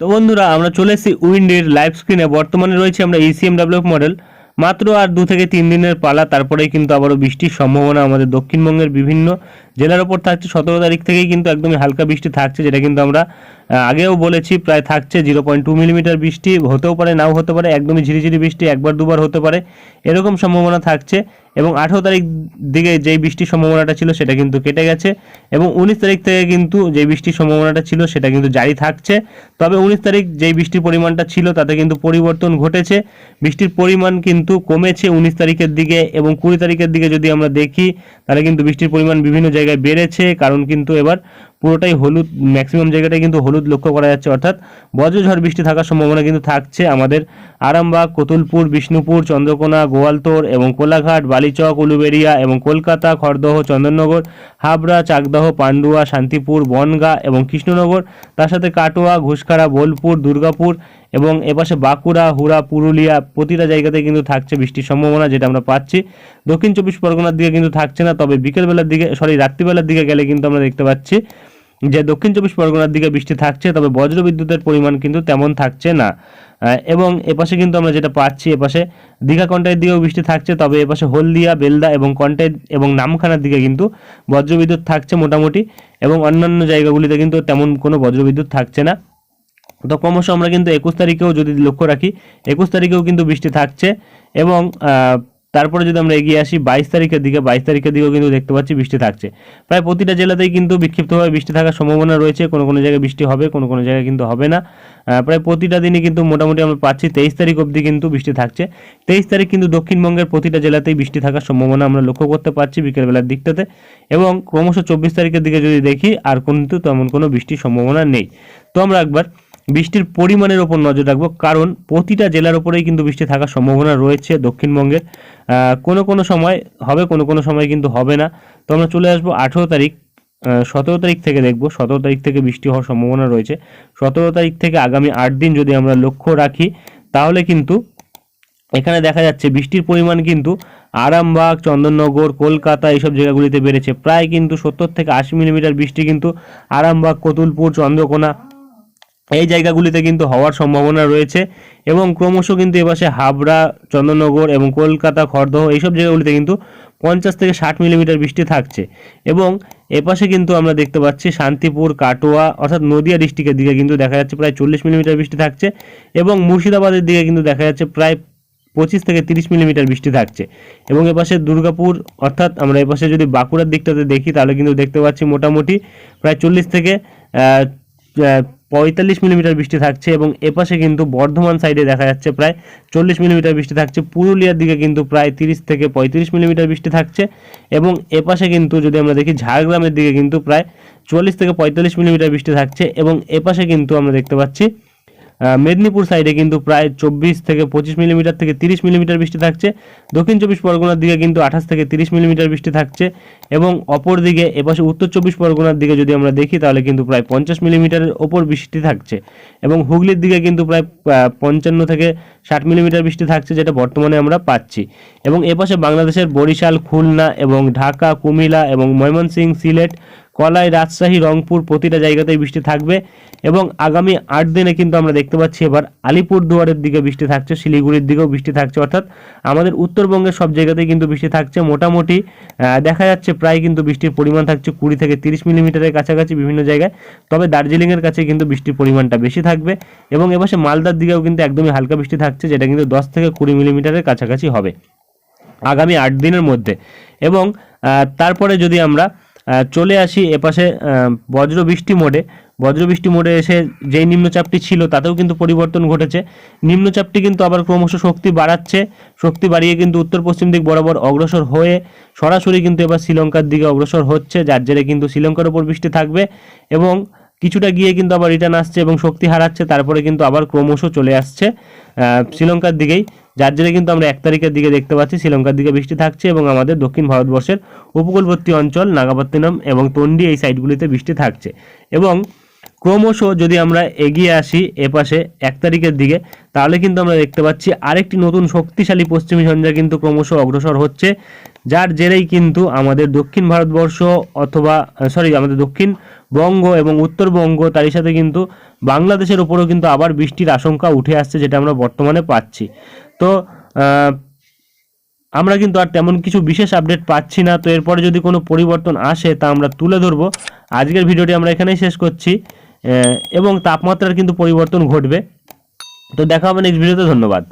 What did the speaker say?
তো বন্ধুরা, আমরা চলে এসেছি উইন্ডের লাইভ স্ক্রিনে বর্তমানে রয়েছে আমরা এসিএম ডেভেলপ মডেল মাত্র আর দু থেকে তিন দিনের পালা, তারপরেই কিন্তু আবারও বৃষ্টির সম্ভাবনা আমাদের দক্ষিণবঙ্গের বিভিন্ন জেলার ওপর থাকছে। সতেরো তারিখ থেকেই কিন্তু একদমই হালকা বৃষ্টি থাকছে, যেটা কিন্তু আমরা আগেও বলেছি, প্রায় থাকছে জিরো পয়েন্ট টু মিলিমিটার বৃষ্টি, হতেও পারে, নাও হতে পারে, একদমই ঝিরিঝিরি বৃষ্টি, একবার দুবার হতে পারে, এরকম সম্ভাবনা থাকছে এবং আঠেরো তারিখ দিকে যেই বৃষ্টির সম্ভাবনাটা ছিল সেটা কিন্তু কেটে গেছে এবং উনিশ তারিখ থেকে কিন্তু যে বৃষ্টির সম্ভাবনাটা ছিল সেটা কিন্তু জারি থাকছে। তবে উনিশ তারিখ যেই বৃষ্টির পরিমাণটা ছিল তাতে কিন্তু পরিবর্তন ঘটেছে। বৃষ্টির পরিমাণ কিন্তু কমেছে উনিশ তারিখের দিকে এবং কুড়ি তারিখের দিকে যদি আমরা দেখি, তাহলে কিন্তু বৃষ্টির পরিমাণ বিভিন্ন জায়গায় বেড়েছে, কারণ কিন্তু এবার পুরোটাই হলুদ ম্যাক্সিমাম জায়গাটায় কিন্তু হলুদ লক্ষ্য করা যাচ্ছে। অর্থাৎ বজ্রঝড় বৃষ্টি থাকার সম্ভাবনা কিন্তু থাকছে আমাদের আরামবাগ, কতুলপুর, বিষ্ণুপুর, চন্দ্রকোনা গোয়ালতোড় এবং কোলাঘাট, বালিচক উলুবেড়িয়া এবং কলকাতা, খড়দহ, চন্দননগর, হাবড়া, চাকদহ, পান্ডুয়া, শান্তিপুর, বনগা এবং কৃষ্ণনগর। তার সাথে কাটোয়া ঘুষখাড়া বোলপুর, দুর্গাপুর এবং এপাশে বাঁকুড়া, হুড়া, পুরুলিয়া প্রতিটা জায়গাতে কিন্তু থাকছে বৃষ্টির সম্ভাবনা যেটা আমরা পাচ্ছি। দক্ষিণ চব্বিশ পরগনার দিকে কিন্তু থাকছে না, তবে বিকেলবেলার দিকে সরি রাত্রিবেলার দিকে গেলে কিন্তু আমরা দেখতে পাচ্ছি যে দক্ষিণ চব্বিশ পরগনার দিকে বৃষ্টি থাকছে, তবে বজ্র বিদ্যুতের পরিমাণ কিন্তু তেমন থাকছে না। এবং এপাশে কিন্তু আমরা যেটা পাচ্ছি, এপাশে দীঘা কন্টাইয়ের দিকেও বৃষ্টি থাকছে, তবে এপাশে হলদিয়া, বেলদা এবং কন্টাই এবং নামখানার দিকে কিন্তু বজ্রবিদ্যুৎ থাকছে মোটামুটি, এবং অন্যান্য জায়গাগুলিতে কিন্তু তেমন কোনো বজ্রবিদ্যুৎ থাকছে না। তো ক্রমশ আমরা কিন্তু একুশ তারিখেও যদি লক্ষ্য রাখি, একুশ তারিখেও কিন্তু বৃষ্টি থাকছে এবং তারপরে যদি আমরা এগিয়ে আসি, বাইশ তারিখের দিকে, বাইশ তারিখের দিকেও কিন্তু দেখতে পাচ্ছি বৃষ্টি থাকছে। প্রায় প্রতিটা জেলাতেই কিন্তু বিক্ষিপ্তভাবে বৃষ্টি থাকার সম্ভাবনা রয়েছে। কোনো কোনো জায়গায় বৃষ্টি হবে, কোনো কোনো জায়গায় কিন্তু হবে না। প্রায় প্রতিটা দিনই কিন্তু মোটামুটি আমরা পাচ্ছি তেইশ তারিখ অবধি কিন্তু বৃষ্টি থাকছে। তেইশ তারিখ কিন্তু দক্ষিণবঙ্গের প্রতিটা জেলাতেই বৃষ্টি থাকার সম্ভাবনা আমরা লক্ষ্য করতে পারছি বিকেলবেলার দিকটাতে। এবং ক্রমশ চব্বিশ তারিখের দিকে যদি দেখি, আর কিন্তু তেমন কোনো বৃষ্টির সম্ভাবনা নেই। তো আমরা একবার বৃষ্টির পরিমাণের ওপর নজর রাখব। কারণ প্রতিটা জেলার ওপরেই কিন্তু বৃষ্টি থাকার সম্ভাবনা রয়েছে দক্ষিণবঙ্গের কোনো কোনো সময় হবে, কোনো কোনো সময় কিন্তু হবে না। তো আমরা চলে আসব আঠেরো তারিখ সতেরো তারিখ থেকে দেখব। সতেরো তারিখ থেকে বৃষ্টি হওয়ার সম্ভাবনা রয়েছে। সতেরো তারিখ থেকে আগামী আট দিন যদি আমরা লক্ষ্য রাখি, তাহলে কিন্তু এখানে দেখা যাচ্ছে বৃষ্টির পরিমাণ কিন্তু আরামবাগ, চন্দননগর, কলকাতা এইসব জায়গাগুলিতে বেড়েছে। প্রায় কিন্তু সত্তর থেকে আশি মিলিমিটার বৃষ্টি কিন্তু আরামবাগ, কতুলপুর, চন্দ্রকোনা এই জায়গাগুলিতে কিন্তু হওয়ার সম্ভাবনা রয়েছে এবং ক্রমশ কিন্তু এপাশে হাবড়া চন্দননগর এবং কলকাতা, খড়দহ এইসব জায়গাগুলিতে কিন্তু পঞ্চাশ থেকে ষাট মিলিমিটার বৃষ্টি থাকছে এবং এপাশে কিন্তু আমরা দেখতে পাচ্ছি শান্তিপুর, কাটোয়া অর্থাৎ নদিয়া ডিস্ট্রিক্টের দিকে কিন্তু দেখা যাচ্ছে প্রায় চল্লিশ মিলিমিটার বৃষ্টি থাকছে এবং মুর্শিদাবাদের দিকে কিন্তু দেখা যাচ্ছে প্রায় পঁচিশ থেকে তিরিশ মিলিমিটার বৃষ্টি থাকছে এবং এপাশে দুর্গাপুর অর্থাৎ আমরা এপাশে যদি বাঁকুড়ার দিকটাতে দেখি তাহলে কিন্তু দেখতে পাচ্ছি মোটামুটি প্রায় চল্লিশ থেকে পঁয়তাল্লিশ মিলিমিটার বৃষ্টি থাকছে এবং এপাশে কিন্তু বর্ধমান সাইডে দেখা যাচ্ছে প্রায় চল্লিশ মিলিমিটার বৃষ্টি থাকছে। পুরুলিয়ার দিকে কিন্তু প্রায় তিরিশ থেকে পঁয়ত্রিশ মিলিমিটার বৃষ্টি থাকছে এবং এপাশে কিন্তু যদি আমরা দেখি ঝাড়গ্রামের দিকে কিন্তু প্রায় চল্লিশ থেকে পঁয়তাল্লিশ মিলিমিটার বৃষ্টি থাকছে এবং এপাশে কিন্তু আমরা দেখতে পাচ্ছি মেদিনীপুর সাইডে কিন্তু প্রায় চব্বিশ থেকে পঁচিশ মিলিমিটার থেকে তিরিশ মিলিমিটার বৃষ্টি থাকছে। দক্ষিণ চব্বিশ পরগনার দিকে কিন্তু আঠাশ থেকে তিরিশ মিলিমিটার বৃষ্টি থাকছে এবং অপর দিকে এপাশে উত্তর চব্বিশ পরগনার দিকে যদি আমরা দেখি তাহলে কিন্তু প্রায় পঞ্চাশ মিলিমিটারের ওপর বৃষ্টি থাকছে এবং হুগলির দিকে কিন্তু প্রায় পঞ্চান্ন থেকে ষাট মিলিমিটার বৃষ্টি থাকছে যেটা বর্তমানে আমরা পাচ্ছি। এবং এপাশে বাংলাদেশের বরিশাল, খুলনা এবং ঢাকা, কুমিল্লা এবং ময়মনসিংহ, সিলেট কলাই রাজশাহী, রংপুর প্রতিটা জায়গাতেই বৃষ্টি থাকবে এবং আগামী আট দিনে কিন্তু আমরা দেখতে পাচ্ছি এবার আলিপুরদুয়ারের দিকে বৃষ্টি থাকছে, শিলিগুড়ির দিকেও বৃষ্টি থাকছে। অর্থাৎ আমাদের উত্তরবঙ্গের সব জায়গাতেই কিন্তু বৃষ্টি থাকছে। মোটামুটি দেখা যাচ্ছে প্রায় কিন্তু বৃষ্টির পরিমাণ থাকছে কুড়ি থেকে তিরিশ মিলিমিটারের কাছাকাছি বিভিন্ন জায়গায়। তবে দার্জিলিংয়ের কাছে কিন্তু বৃষ্টির পরিমাণটা বেশি থাকবে এবং এপাশে মালদার দিকেও কিন্তু একদমই হালকা বৃষ্টি থাকছে, যেটা কিন্তু দশ থেকে কুড়ি মিলিমিটারের কাছাকাছি হবে আগামী আট দিনের মধ্যে। এবং তারপরে যদি আমরা চলে আসি এপাশে বজ্র বৃষ্টি মোডে। বজ্র বৃষ্টি মোডে এসে যেই নিম্নচাপটি ছিল তাতেও কিন্তু পরিবর্তন ঘটেছে। নিম্নচাপটি কিন্তু আবার ক্রমশ শক্তি বাড়াচ্ছে। শক্তি বাড়িয়ে কিন্তু উত্তর পশ্চিম দিক বরাবর অগ্রসর হয়ে সরাসরি কিন্তু এবার শ্রীলঙ্কার দিকে অগ্রসর হচ্ছে, যার জেরে কিন্তু শ্রীলঙ্কার উপর বৃষ্টি থাকবে এবং কিছুটা গিয়ে কিন্তু আবার রিটার্ন আসছে এবং শক্তি হারাচ্ছে, তারপরে কিন্তু আবার ক্রমশ চলে আসছে শ্রীলঙ্কার দিকেই। যার জেরে কিন্তু আমরা এক তারিখের দিকে দেখতে পাচ্ছি শ্রীলঙ্কার দিকে বৃষ্টি থাকছে এবং আমাদের দক্ষিণ ভারতবর্ষের উপকূলবর্তী অঞ্চল নাগাপত্তিনম এবং তন্ডি এই সাইডগুলিতে বৃষ্টি থাকছে। এবং ক্রমশ যদি আমরা এগিয়ে আসি এপাশে এক তারিখের দিকে, তাহলে কিন্তু আমরা দেখতে পাচ্ছি আরেকটি নতুন শক্তিশালী পশ্চিমী ঝঞ্ঝা কিন্তু ক্রমশ অগ্রসর হচ্ছে, যার জেরেই কিন্তু আমাদের দক্ষিণ ভারতবর্ষ অথবা সরি আমাদের দক্ষিণ বঙ্গ এবং উত্তরবঙ্গ তারই সাথে কিন্তু বাংলাদেশের উপরেও কিন্তু আবার বৃষ্টির আশঙ্কা উঠে আসছে যেটা আমরা বর্তমানে পাচ্ছি। তো আমরা কিন্তু আর তেমন কিছু বিশেষ আপডেট পাচ্ছি না। তো এরপরে যদি কোনো পরিবর্তন আসে, তা আমরা তুলে ধরব। আজকের ভিডিওটি আমরা এখানেই শেষ করছি এবং তাপমাত্রার কিন্তু পরিবর্তন ঘটবে। তো দেখা হবে নেক্সট ভিডিওতে ধন্যবাদ।